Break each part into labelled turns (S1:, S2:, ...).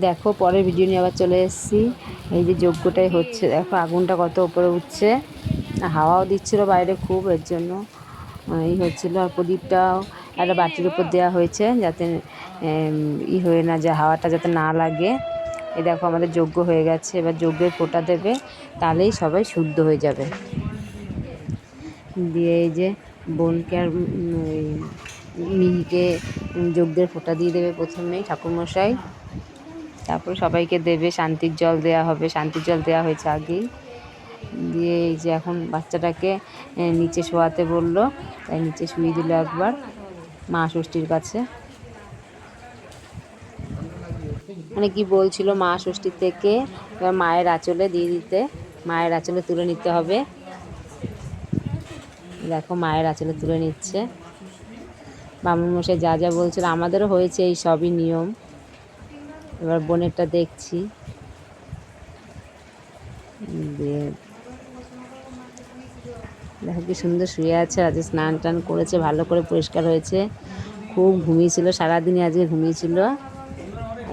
S1: দেখো, পরের ভিডিও নিয়ে আবার চলে এসেছি। এই যে যজ্ঞটাই হচ্ছে, দেখো, আগুনটা কত উপরে উঠছে। হাওয়াও দিচ্ছিল বাইরে খুব, এর জন্য। এই হচ্ছিল আর প্রদীপটাও একটা বাটির উপর দেওয়া হয়েছে, যাতে ই হয়ে না যায়, হাওয়াটা যাতে না লাগে। এই দেখো, আমাদের যজ্ঞ হয়ে গেছে। এবার যজ্ঞের ফোঁটা দেবে, তাহলেই সবাই শুদ্ধ হয়ে যাবে। দিয়ে এই যে বোনকে আর মিহিকে যজ্ঞের ফোঁটা দিয়ে দেবে প্রথমেই, ঠাকুরমশাই। তারপর সবাইকে দেবে, শান্তির জল দেওয়া হবে, শান্তির জল দেওয়া হয়েছে আগেই। দিয়ে এই যে এখন বাচ্চাটাকে নিচে শোয়াতে বলল, তাই নিচে শুয়ে দিল একবার মা ষষ্ঠীর কাছে। মানে কি বলছিল মা ষষ্ঠীর থেকে? মায়ের আঁচলে দিয়ে দিতে, মায়ের আঁচলে তুলে নিতে হবে। দেখো মায়ের আঁচলে তুলে নিচ্ছে। বামুন মশাই যা যা বলছিল, আমাদেরও হয়েছে এই সবই নিয়ম। এবার বোনেরটা দেখছি। দেখো কি সুন্দর শুয়ে আছে আজকে স্নান টান করেছে, ভালো করে পরিষ্কার হয়েছে। খুব ঘুমিয়েছিল, সারাদিনই আজকে ঘুমিয়েছিল।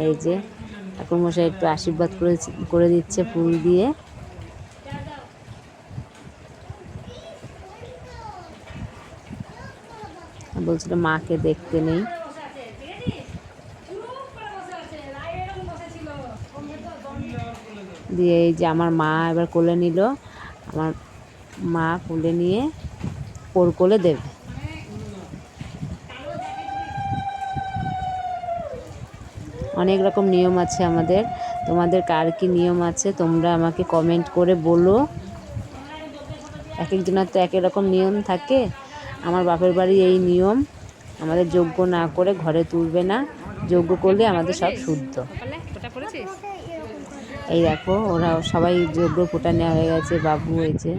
S1: এই যে ঠাকুরমশাই একটু আশীর্বাদ করে করে দিচ্ছে ফুল দিয়ে। বলছিল মাকে দেখতে নেই। দিয়ে এই যে আমার মা এবার কোলে নিল, আমার মা কোলে নিয়ে ওর কোলে দেবে। অনেক রকম নিয়ম আছে আমাদের। তোমাদের কার কি নিয়ম আছে তোমরা আমাকে কমেন্ট করে বলো। এক একজনের তো এক রকম নিয়ম থাকে। আমার বাপের বাড়ি এই নিয়ম। আমাদের যোগ্য না করে ঘরে তুলবে না। যোগ্য করলে আমাদের সব শুদ্ধ। এই দেখো, ওরা সবাই যজ্ঞ ফোঁটা নেওয়া হয়ে গেছে, বাবু হয়েছে।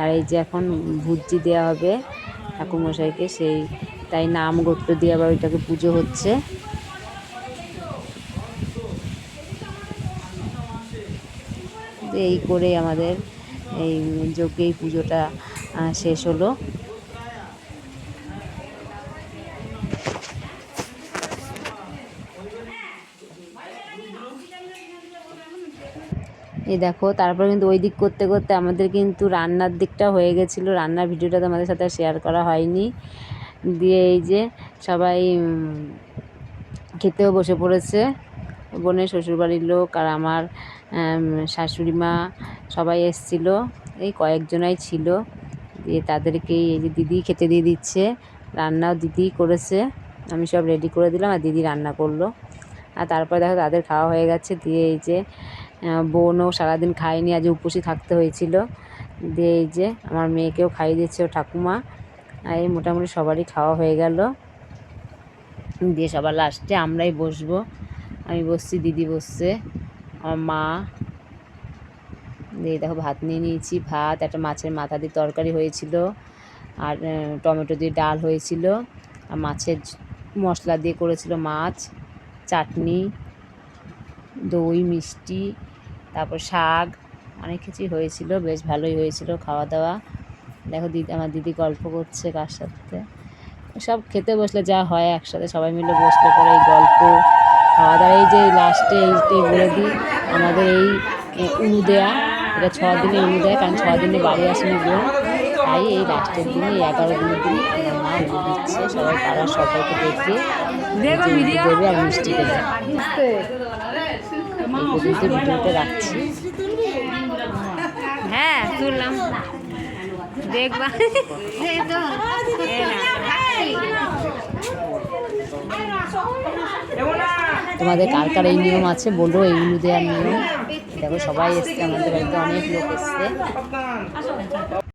S1: আর এই যে এখন ভুজি দেওয়া হবে ঠাকুরমশাইকে, সেই তাই নাম গোত্র দিয়ে আবার ওইটাকে পুজো হচ্ছে। এই করে আমাদের এই যজ্ঞে এই পুজোটা শেষ হলো। এই দেখো, তারপর কিন্তু ওই দিক করতে করতে আমাদের কিন্তু রান্নার দিকটা হয়ে গেছিল। রান্নার ভিডিওটা তোমাদের সাথে শেয়ার করা হয়নি। দিয়ে এই যে সবাই খেতেও বসে পড়েছে। বোনের শ্বশুরবাড়ির লোক আর আমার শাশুড়ি মা সবাই এসছিল। এই কয়েকজনাই ছিল। দিয়ে তাদেরকেই এই যে দিদি খেতে দিয়ে দিচ্ছে। রান্নাও দিদিই করেছে। আমি সব রেডি করে দিলাম আর দিদি রান্না করল। আর তারপর দেখো তাদের খাওয়া হয়ে গেছে। দিয়ে এই যে বোনও সারাদিন খায়নি, আজ উপসী থাকতে হয়েছিল। দিয়ে এই যে আমার মেয়েকেও খাইয়ে দিচ্ছে ও ঠাকুমা এই মোটামুটি সবারই খাওয়া হয়ে গেল। দিয়ে সবার লাস্টে আমরাই বসবো। আমি বসছি, দিদি বসছে, আমার মা। দিয়ে দেখো ভাত নিয়ে নিয়েছি, ভাত, একটা মাছের মাথা দিয়ে তরকারি হয়েছিল, আর টমেটো দিয়ে ডাল হয়েছিল, আর মাছের মশলা দিয়ে করেছিল মাছ, চাটনি, দই, মিষ্টি তারপর শাক অনেক কিছুই হয়েছিল বেশ ভালোই হয়েছিল খাওয়া দাওয়া দেখো দিদি আমার দিদি গল্প করছে কার সাথে। সব খেতে বসলে যা হয় একসাথে সবাই মিলে বসলে পরে এই গল্প খাওয়া দাওয়া এই যে লাস্টে এইটাই বলে দিই আমাদের এই উনু দেয়া এটা ছ দিনে উনু দেয় কারণ ছ দিনে বাড়ি আসেনি বোন তাই এই লাস্টের দিনে এই এগারো দিনের দিন আমার মা উনু দিচ্ছে সবাই পাড়ার সবাইকে দেখে দেবে আর মিষ্টি দেবে। এই পর্যন্ত ভিডিওটা রাখছি। হ্যাঁ তুললাম। দেখবা। তোমাদের কার কার এই নিয়ম আছে বলো এই উনু দেওয়ার নিয়ম দেখো সবাই এসছে আমাদের বাড়িতে অনেক লোক এসছে।